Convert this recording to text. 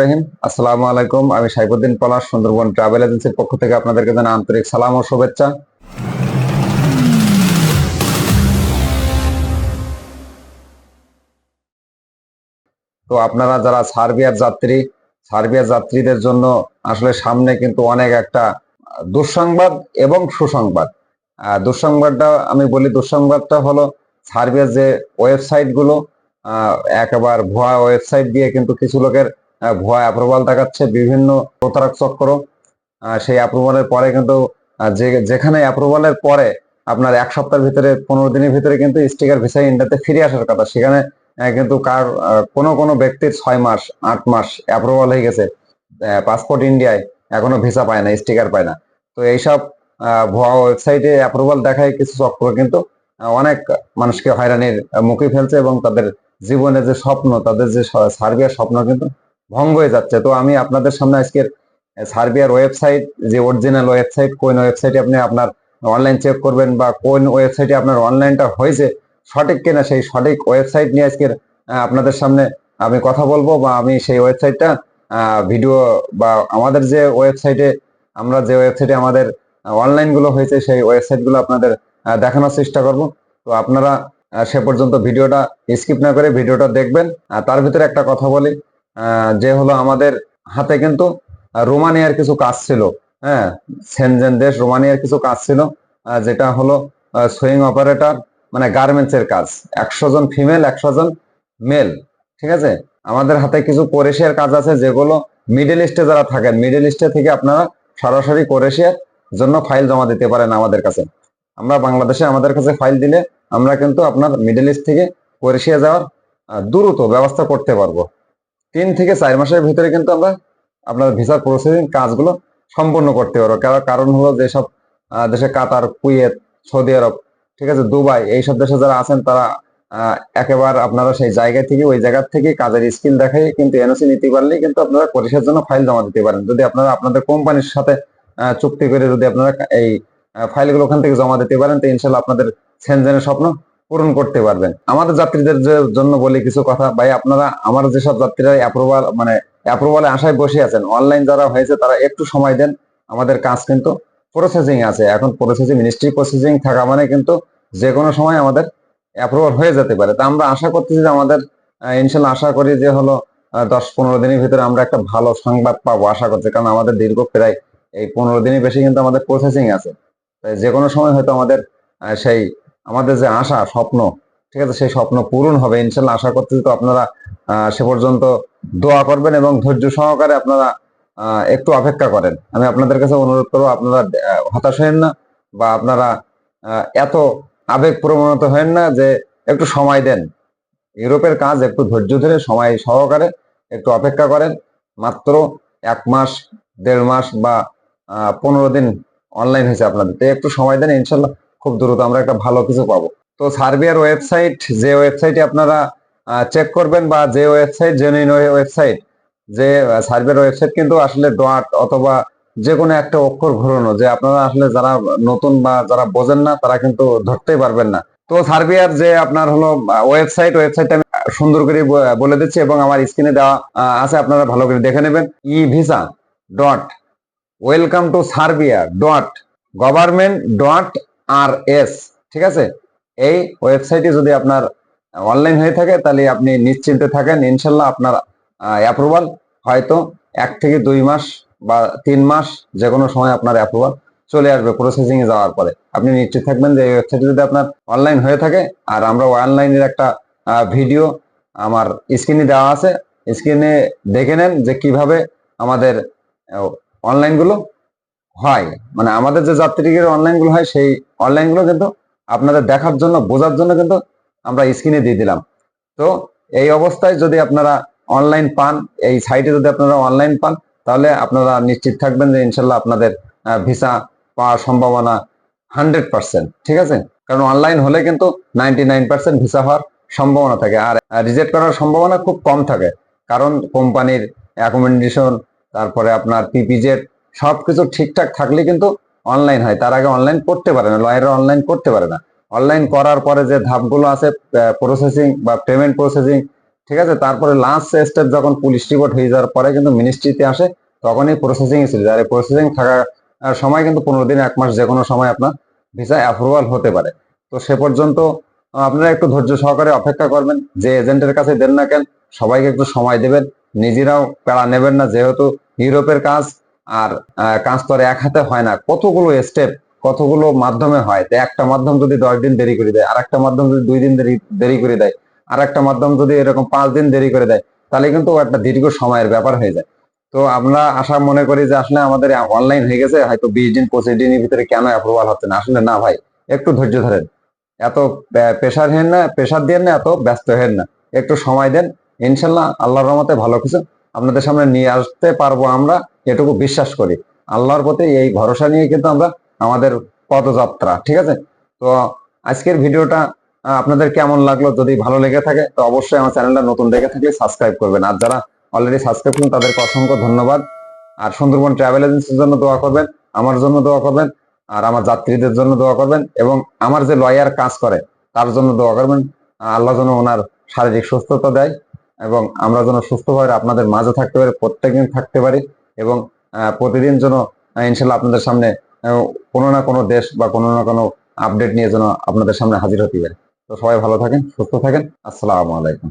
রহিম। আসসালামু আলাইকুম আমি সাইফুদ্দিন পলাশ সুন্দরবন ট্রাভেল এজেন্সির পক্ষ থেকে আপনাদেরকে আন্তরিক সালাম ও শুভেচ্ছা। তো আপনারা যারা সার্বিয়ার যাত্রী সার্বিয়ার যাত্রীদের জন্য আসলে সামনে কিন্তু অনেক একটা দুঃসংবাদ এবং সুসংবাদ। দুঃসংবাদটা আমি বলি দুঃসংবাদটা হলো সার্বিয়ার যে ওয়েবসাইটগুলো আহ, একেবার ভুয়া ওয়েবসাইট দিয়ে কিন্তু কিছু লোকের ভুয়া অ্যাপ্রুভাল দেখাচ্ছে বিভিন্ন প্রতারক চক্র। সেই অ্যাপ্রুভালের পরে কিন্তু যে, যেখানে অ্যাপ্রুভালের পরে আপনার এক সপ্তাহের ভিতরে, পনেরো দিনের ভিতরে কিন্তু স্টিকার ভিসা ইন্ডিয়াতে ফিরে আসার কথা। সেখানে কিন্তু কার কোনো কোনো ব্যক্তির ছয় মাস, আট মাস অ্যাপ্রুভাল হয়ে গেছে পাসপোর্ট ইন্ডিয়ায় এখনও ভিসা পায় না স্টিকার পায় না। তো এইসব ভুয়া ওয়েবসাইটে অ্যাপ্রুভাল দেখায় কিছু চক্র কিন্তু অনেক মানুষকে হয়রানির মুখে ফেলছে এবং তাদের জীবনের যে স্বপ্ন, তাদের যে সার্বিয়ার স্বপ্ন কিন্তু ভঙ্গ হয়ে যাচ্ছে। তো আমি আপনাদের সামনে আজকের সার্বিয়ার ওয়েবসাইট যে অরিজিনাল ওয়েবসাইট কোন ওয়েবসাইটে আপনি আপনার অনলাইন চেক করবেন বা কোন ওয়েবসাইটে আপনার অনলাইনটা হয়েছে, সঠিক কিনা সেই সঠিক ওয়েবসাইট নিয়ে আজকের আপনাদের সামনে আমি কথা বলব বা আমি সেই ওয়েবসাইটটা ভিডিও বা আমাদের যে ওয়েবসাইটে আমরা যে ওয়েবসাইটে আমাদের অনলাইনগুলো হয়েছে, সেই ওয়েবসাইটগুলো আপনাদের দেখানোর চেষ্টা করব। তো আপনারা সে পর্যন্ত ভিডিওটা স্কিপ না করে ভিডিওটা দেখবেন। আর তার ভিতরে একটা কথা বলি যে হলো আমাদের হাতে কিন্তু রোমানিয়ার কিছু কাজ ছিল। হ্যাঁ সেনজেন দেশ, রোমানিয়ার কিছু কাজ ছিল যেটা হলো সুইং অপারেটর মানে গার্মেন্টস এর কাজ। একশো জন ফিমেল, একশো জন মেল, ঠিক আছে? আমাদের হাতে কিছু কোরেশিয়ার কাজ আছে, যেগুলো মিডল ইস্টে যারা থাকেন, মিডল ইস্টে থেকে আপনারা সরাসরি কোরেশিয়ার জন্য ফাইল জমা দিতে পারেন আমাদের কাছে। আমরা বাংলাদেশে আমাদের কাছে ফাইল দিলে আমরা কিন্তু আপনার মিডল ইস্ট থেকে কোরেশিয়া যাওয়ার দ্রুত ব্যবস্থা করতে পারব। তিন থেকে চার মাসের ভিতরে কিন্তু আমরা আপনার ভিসার প্রসেসিং কাজগুলো সম্পন্ন করতে পারব। কার- কারণ হলো যেসব দেশে কাতার, কুয়েত, সৌদি আরব, ঠিক আছে, দুবাই, এইসব দেশে যারা আছেন তারা একেবারে আপনারা সেই জায়গা থেকে, ওই জায়গা থেকে কাজের স্কিল দেখাই কিন্তু এনওসি নিতে পারলেই কিন্তু আপনারা পরিষের জন্য ফাইল জমা দিতে পারেন। যদি আপনারা আপনাদের কোম্পানির সাথে চুক্তি করে যদি আপনারা এই ফাইলগুলো ওখান থেকে জমা দিতে পারেন, তো ইনশাল্লাহ আপনাদের সেনজেনের স্বপ্ন পূরণ করতে পারবেন। আমাদের যাত্রীদের জন্য বলি কিছু কথা, ভাই, আপনারা, আমার যেসব যাত্রীরা অ্যাপ্রুভাল মানে অ্যাপ্রুভালে আশায় বসে আছেন অনলাইন যারা হয়েছে, তারা একটু সময় দেন, আমাদের কাজ কিন্তু প্রসেসিং আছে। এখন প্রসেসিং মিনিস্ট্রি প্রসেসিং থাকা মানে কিন্তু যে কোনো সময় আমাদের অ্যাপ্রুভাল হয়ে যেতে পারে। তা আমরা আশা করতেছি যে আমাদের ইনশাল্লাহ আশা করি যে হলো দশ পনেরো দিনের ভিতরে আমরা একটা ভালো সংবাদ পাবো, আশা করছি। কারণ আমাদের দীর্ঘ প্রায় এই পনেরো দিনের বেশি কিন্তু আমাদের প্রসেসিং আছে। যে কোনো সময় হয়তো আমাদের সেই আমাদের যে আশা, স্বপ্ন, ঠিক আছে, সেই স্বপ্ন পূরণ হবে। ইনশাল্লাহ আশা করতে তো আপনারা সে পর্যন্ত দোয়া করবেন এবং ধৈর্য সহকারে আপনারা একটু অপেক্ষা করেন। আমি আপনাদের কাছে অনুরোধ করব, আপনারা হতাশ হয়েন না বা আপনারা এত আবেগ প্রবণত হেন না যে একটু সময় দেন। ইউরোপের কাজ একটু ধৈর্য ধরে, সময় সহকারে একটু অপেক্ষা করেন। মাত্র এক মাস, দেড় মাস বা পনেরো দিন অনলাইন হয়েছে আপনাদের। তো একটু সময় দেন, ইনশাল্লাহ খুব দ্রুত আমরা একটা ভালো কিছু পাবো। তো সার্বিয়ার ওয়েবসাইট যে ওয়েবসাইটে আপনারা চেক করবেন বা যে ওয়েবসাইট জেনুইন ওয়েবসাইট যে সার্বিয়ার ওয়েবসাইট কিন্তু আসলে ডট অথবা যে কোনো একটা অক্ষর ঘোরানো, যে আপনারা আসলে যারা নতুন বা যারা বোঝেন না, তারা কিন্তু ধরতেই পারবেন না। তো সার্বিয়ার যে আপনার হলো ওয়েবসাইট ওয়েবসাইট আমি সুন্দর করে বলে দিচ্ছি এবং আমার স্ক্রিনে দেওয়া আছে, আপনারা ভালো করে দেখে নেবেন। E visa dot welcome to Serbia dot government dot R S ঠিক আছে? এই ওয়েবসাইটে যদি আপনার অনলাইন হয়ে থাকে, তাহলে আপনি নিশ্চিন্তে থাকেন, ইনশাল্লাহ আপনার অ্যাপ্রুভাল হয়তো এক থেকে দুই মাস বা তিন মাস যে কোনো সময় আপনার অ্যাপ্রুভাল চলে আসবে প্রসেসিং এ যাওয়ার পরে। আপনি নিশ্চিত থাকবেন যে এই ওয়েবসাইটে যদি আপনার অনলাইন হয়ে থাকে, আর আমরা অনলাইনের একটা ভিডিও আমার স্ক্রিনে দেওয়া আছে। স্ক্রিনে দেখে নেন যে কীভাবে আমাদের অনলাইনগুলো হয়। মানে আমাদের যে যাত্রীদের অনলাইনগুলো হয়, সেই অনলাইনগুলো কিন্তু আপনাদের দেখার জন্য, বোঝার জন্য কিন্তু আমরা স্ক্রিনে দিয়ে দিলাম। তো এই অবস্থায় যদি আপনারা অনলাইন পান, এই সাইটে যদি আপনারা অনলাইন পান, তাহলে আপনারা নিশ্চিত থাকবেন যে ইনশাল্লাহ আপনাদের ভিসা পাওয়ার সম্ভাবনা হান্ড্রেড পার্সেন্ট ঠিক আছে? কারণ অনলাইন হলে কিন্তু নাইনটি নাইন পার্সেন্ট ভিসা হওয়ার সম্ভাবনা থাকে। আর রিজেক্ট করার সম্ভাবনা খুব কম থাকে। কারণ কোম্পানির অ্যাকোমোডেশন তারপরে আপনার পিপিজেড সবকিছু ঠিকঠাক থাকলে কিন্তু অনলাইন হয়। তার আগে অনলাইন করতে পারে না লয়াররা অনলাইন করতে পারে না। অনলাইন করার পরে যে ধাপগুলো আছে প্রসেসিং বা পেমেন্ট প্রসেসিং ঠিক আছে? তারপরে লাস্ট স্টেপ যখন পুলিশ রিপোর্ট হয়ে যাওয়ার পরে কিন্তু মিনিস্ট্রিতে আসে, তখনই প্রসেসিং এ ছিল আর প্রসেসিং থাকার সময় কিন্তু পনেরো দিন, এক মাস যে কোনো সময় আপনার ভিসা অ্যাপ্রুভাল হতে পারে। তো সে পর্যন্ত আপনারা একটু ধৈর্য সহকারে অপেক্ষা করবেন। যে এজেন্টের কাছে দেন না কেন, সবাইকে একটু সময় দেবেন। নিজেরাও পেড়া নেবেন না, যেহেতু ইউরোপের কাজ আর কাজ তো এক হাতে হয় না। কতগুলো স্টেপ কতগুলো মাধ্যমে হয়? তো একটা মাধ্যম যদি দশ দিন দেরি করে দেয় আর একটা মাধ্যম যদি দুই দিন দেরি দেরি করে দেয় আর একটা মাধ্যম যদি এরকম পাঁচ দিন দেরি করে দেয়, তাহলে কিন্তু একটা দীর্ঘ সময়ের ব্যাপার হয়ে যায়। তো আমরা আশা মনে করি যে আসলে আমাদের অনলাইন হয়ে গেছে, হয়তো বিশ দিন, পঁচিশ দিনের ভিতরে কেন অ্যাপ্রুভাল হচ্ছে না? আসলে না ভাই, একটু ধৈর্য ধরেন। এত প্রেশার হেন না প্রেশার দেন না, এত ব্যস্ত হেন না। একটু সময় দেন ইনশাল্লাহ আল্লাহর রহমতে ভালো কিছু আপনাদের সামনে নিয়ে আসতে পারব আমরা, এটুকু বিশ্বাস করি। আল্লাহর প্রতি এই ভরসা নিয়ে কিন্তু আমরা আমাদের পদযাত্রা, ঠিক আছে? তো আজকের ভিডিওটা আপনাদের কেমন লাগল, যদি ভালো লেগে থাকে, তো অবশ্যই আমার চ্যানেলটা নতুন দেখে থাকলে সাবস্ক্রাইব করবেন। আর যারা অলরেডি সাবস্ক্রাইব করুন তাদেরকে অসংখ্য ধন্যবাদ। আর সুন্দরবন ট্রাভেল এজেন্সির জন্য দোয়া করবেন, আমার জন্য দোয়া করবেন, আর আমার যাত্রীদের জন্য দোয়া করবেন, এবং আমার যে লয়ার কাজ করে, তার জন্য দোয়া করবেন। আল্লাহ যেন ওনার শারীরিক সুস্থতা দেয়। এবং আমরা যেন সুস্থভাবে আপনাদের মাঝে থাকতে পারি, প্রত্যেকদিন থাকতে পারি এবং প্রতিদিন যেন ইনশাল্লাহ আপনাদের সামনে কোনো না কোনো দেশ বা কোনো না কোনো আপডেট নিয়ে যেন আপনাদের সামনে হাজির হতে পারে। তো সবাই ভালো থাকেন, সুস্থ থাকেন। আসসালামু আলাইকুম।